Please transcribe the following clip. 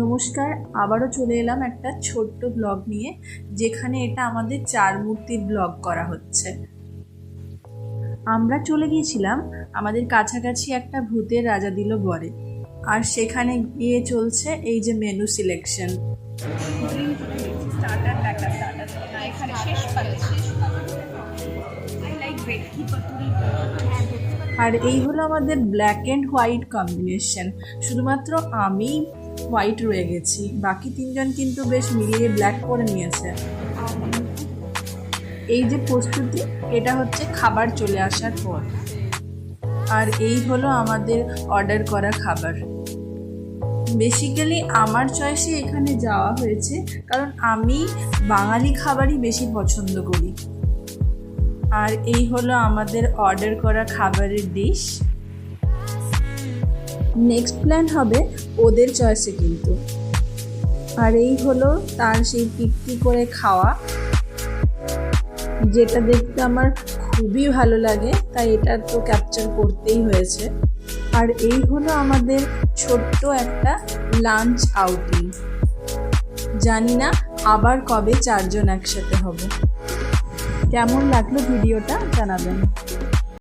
নমস্কার, আবারও চলে এলাম একটা ছোট্ট ব্লগ নিয়ে, যেখানে এটা আমাদের চার মূর্তির ব্লগ করা হচ্ছে। আমরা চলে গিয়েছিলাম আমাদের কাছাকাছি একটা ভূতের রাজা দিল বরে, আর সেখানে গিয়ে চলছে এই যে মেনু সিলেকশন আর এই হলো আমাদের ব্ল্যাক অ্যান্ড হোয়াইট কম্বিনেশন শুধুমাত্র আমি হোয়াইট রয়ে গেছি। বাকি তিনজন কিন্তু বেশ মিলিয়ে ব্ল্যাক করে নিয়েছে। এই যে প্রস্তুতি, এটা হচ্ছে খাবার চলে আসার পর। আর এই হলো আমাদের অর্ডার করা খাবার। বেসিক্যালি আমার চয়েসে এখানে যাওয়া হয়েছে, কারণ আমি বাঙালি খাবারই বেশি পছন্দ করি। আর এই হলো আমাদের অর্ডার করা খাবারের ডিশ নেক্সট প্ল্যান হবে ওদের চয়েসে কিন্তু। আর এই হলো তার সেই পিকটি করে খাওয়া। যেটা দেখতে আমার খুবই ভালো লাগে, তাই এটা তো ক্যাপচার করতেই হয়েছে। আর এই হলো আমাদের ছোট্ট একটা লাঞ্চ আউটিং জানি না আবার কবে চারজন একসাথে হব। কেমন লাগল ভিডিওটা জানাবেন।